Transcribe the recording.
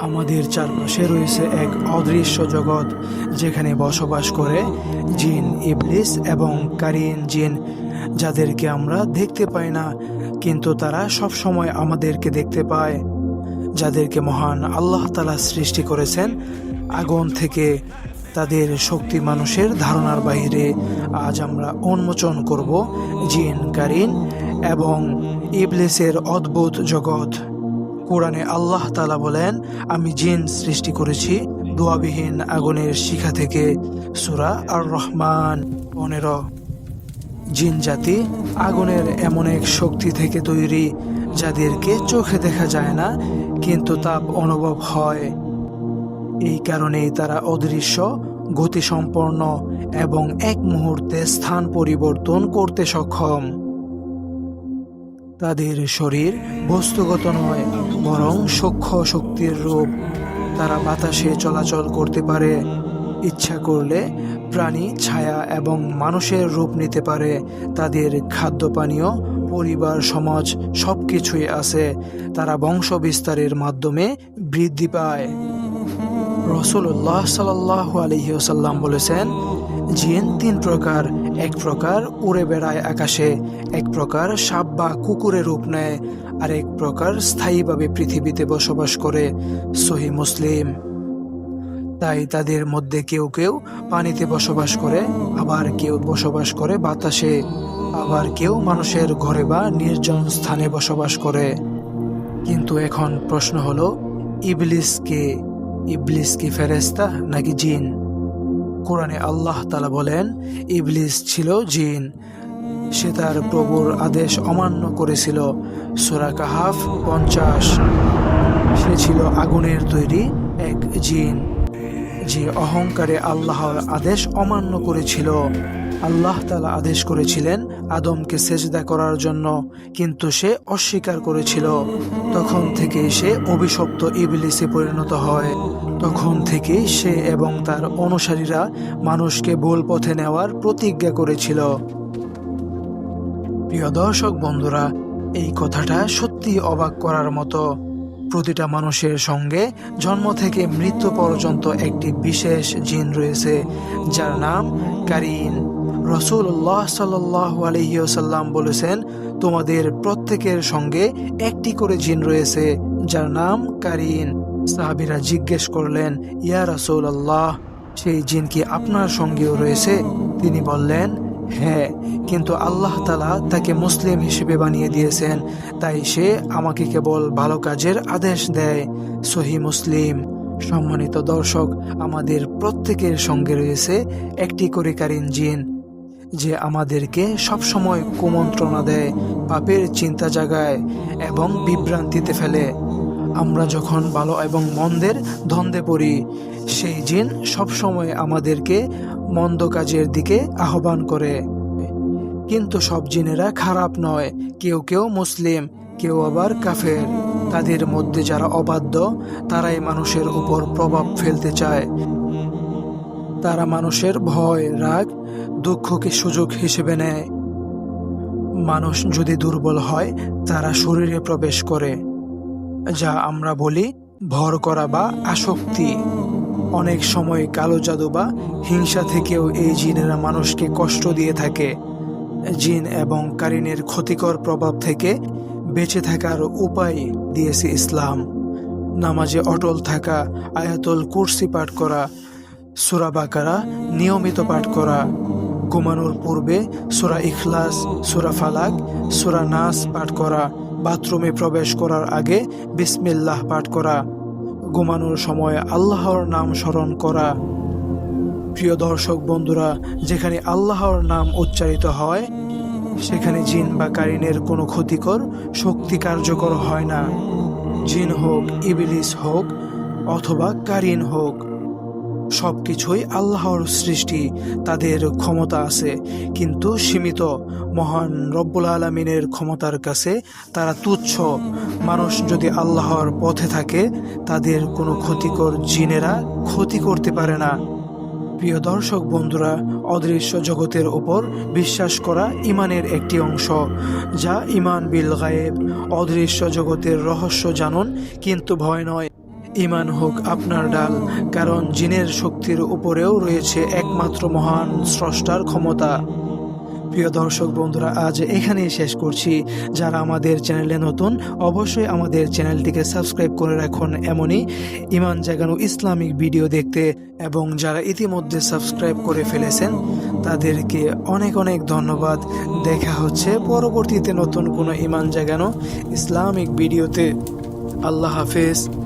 আমাদের চারপাশে রয়েছে এক অদৃশ্য জগৎ, যেখানে বসবাস করে জিন ইবলিস এবং কারিন জিন, যাদেরকে আমরা দেখতে পাই না, কিন্তু তারা সব সময় আমাদেরকে দেখতে পায়, যাদেরকে মহান আল্লাহ তালা সৃষ্টি করেছেন। আগুন থেকে তাদের শক্তি মানুষের ধারণার বাইরে আজ আমরা উন্মোচন করব জিন, কারিন এবং ইবলিসের অদ্ভুত জগৎ। কোরআনে আল্লাহ তালা বলেন, আমি জিন সৃষ্টি করেছি দোয়াবিহীন আগুনের শিখা থেকে। সুরা আর রহমান পনেরো। জিন জাতি আগুনের এমন এক শক্তি থেকে তৈরি যাদেরকে চোখে দেখা যায় না, কিন্তু তাপ অনুভব হয়। এই কারণেই তারা অদৃশ্য, গতিসম্পন্ন এবং এক মুহূর্তে স্থান পরিবর্তন করতে সক্ষম। তাদের শরীর বস্তুগত নয়, বরং সূক্ষ্ম শক্তির রূপ। তারা বাতাসে চলাচল করতে পারে, ইচ্ছা করলে প্রাণী, ছায়া এবং মানুষের রূপ নিতে পারে। তাদের খাদ্য পানীয় পরিবার, সমাজ সব কিছুই আছে। তারা বংশ বিস্তারের মাধ্যমে বৃদ্ধি পায়। রসুল্লাহ সাল্লাহ আলহিউসাল্লাম বলেছেন, জিন তিন প্রকার এক প্রকার উড়ে বেড়ায় আকাশে, এক প্রকার সাপ বা কুকুরের রূপ নেয়, আর এক প্রকার স্থায়ীভাবে পৃথিবীতে বসবাস করে, সহি মুসলিম। তাই তাদের মধ্যে কেউ কেউ পানিতে বসবাস করে, আবার কেউ বসবাস করে বাতাসে, আবার কেউ মানুষের ঘরে বা নির্জন স্থানে বসবাস করে। কিন্তু এখন প্রশ্ন হলো ইবলিস কে ইবলিস কি ফেরেস্তা নাকি জিন? কোরআনে আল্লাহ তালা বলেন, ইবলিস ছিল জিন। সে তার প্রভুর আদেশ অমান্য করেছিল। সোরা কাহাফ পঞ্চাশ। সে ছিল আগুনের তৈরি এক জিন। যে অহংকারে আল্লাহর আদেশ অমান্য করেছিল। আল্লাহ তালা আদেশ করেছিলেন আদমকে সেজদা করার জন্য, কিন্তু সে অস্বীকার করেছিল। তখন থেকে সে অভিশপ্ত ইবলিসে পরিণত হয়। তখন থেকে সে এবং তার অনুসারীরা মানুষকে ভুল পথে নেওয়ার প্রতিজ্ঞা করেছিল। প্রিয় দর্শক বন্ধুরা, এই কথাটা সত্যি অবাক করার মতো। প্রতিটা মানুষের সঙ্গে জন্ম থেকে মৃত্যু পর্যন্ত একটি বিশেষ জিন রয়েছে, যার নাম কারিন। রসুল্লাহ সাল্লাহ আলহিউসাল্লাম বলেছেন, তোমাদের প্রত্যেকের সঙ্গে একটি করে জিন রয়েছে, যার নাম কারিন। সাহাবিরা জিজ্ঞেস করলেন, ইয়া রসুল আল্লাহ সেই জিন কি আপনার সঙ্গেও রয়েছে? তিনি বললেন হ্যাঁ কিন্তু আল্লাহ তালা তাকে মুসলিম হিসেবে বানিয়ে দিয়েছেন। তাই সে আমাকে কেবল ভালো কাজের আদেশ দেয়। সহি মুসলিম। সম্মানিত দর্শক, আমাদের প্রত্যেকের সঙ্গে রয়েছে একটি করে কারিন জিন, যে আমাদেরকে সবসময় কুমন্ত্রণা দেয়, পাপের চিন্তা জাগায় এবং বিভ্রান্তিতে ফেলে। আমরা যখন ভালো এবং মন্দের ধন্দে পড়ি, সেই জিন সবসময় আমাদেরকে মন্দ কাজের দিকে আহ্বান করে। কিন্তু সব জিনেরা খারাপ নয়। কেউ কেউ মুসলিম, কেউ আবার কাফের। তাদের মধ্যে যারা অবাধ্য, তারাই মানুষের উপর প্রভাব ফেলতে চায়। তারা মানুষের ভয়, রাগ, দুঃখকে সুযোগ হিসেবে নেয়। মানুষ যদি দুর্বল হয়, তারা শরীরে প্রবেশ করে। যা আমরা বলি ভর করা বা আসক্তি। অনেক সময় কালো জাদু বা হিংসা থেকেও এই জিনেরা মানুষকে কষ্ট দিয়ে থাকে। জিন এবং কারিনের ক্ষতিকর প্রভাব থেকে বেঁচে থাকার উপায় দিয়েছে ইসলাম। নামাজে অটল থাকা, আয়াতুল কুরসি পাঠ করা, সুরা বাকারা নিয়মিত পাঠ করা, ঘুমানোর পূর্বে সুরা ইখলাস, সুরা ফালাক, সুরা নাস পাঠ করা বাথরুমে প্রবেশ করার আগে বিসমিল্লাহ পাঠ করা, ঘুমানোর সময় আল্লাহর নাম স্মরণ করা। প্রিয় দর্শক বন্ধুরা, যেখানে আল্লাহর নাম উচ্চারিত হয়, সেখানে জিন বা কারিনের কোনো ক্ষতিকর শক্তি কার্যকর হয় না। জিন হোক, ইবিলিস হোক, অথবা কারিন হোক। সব কিছুই আল্লাহর সৃষ্টি, তাদের ক্ষমতা আছে। কিন্তু সীমিত, মহান রব্বুল আলমিনের ক্ষমতার কাছে তারা তুচ্ছ। মানুষ যদি আল্লাহর পথে থাকে, তাদের কোনো ক্ষতিকর জিনেরা ক্ষতি করতে পারে না। প্রিয় দর্শক বন্ধুরা, অদৃশ্য জগতের উপর বিশ্বাস করা ইমানের একটি অংশ, যা ইমান বিল গায়েব। অদৃশ্য জগতের রহস্য জানুন, কিন্তু ভয় নয়। ইমান হোক আপনার ডাল, কারণ জিনের শক্তির উপরেও রয়েছে একমাত্র মহান স্রষ্টার ক্ষমতা। প্রিয় দর্শক বন্ধুরা, আজ এখানেই শেষ করছি। যারা আমাদের চ্যানেলে নতুন, অবশ্যই আমাদের চ্যানেলটিকে সাবস্ক্রাইব করে রাখুন এমনই ইমান জাগানো ইসলামিক ভিডিও দেখতে এবং যারা ইতিমধ্যে সাবস্ক্রাইব করে ফেলেছেন, তাদেরকে অনেক অনেক ধন্যবাদ। দেখা হচ্ছে পরবর্তীতে নতুন কোনো ইমান জাগানো ইসলামিক ভিডিওতে। আল্লাহ হাফেজ।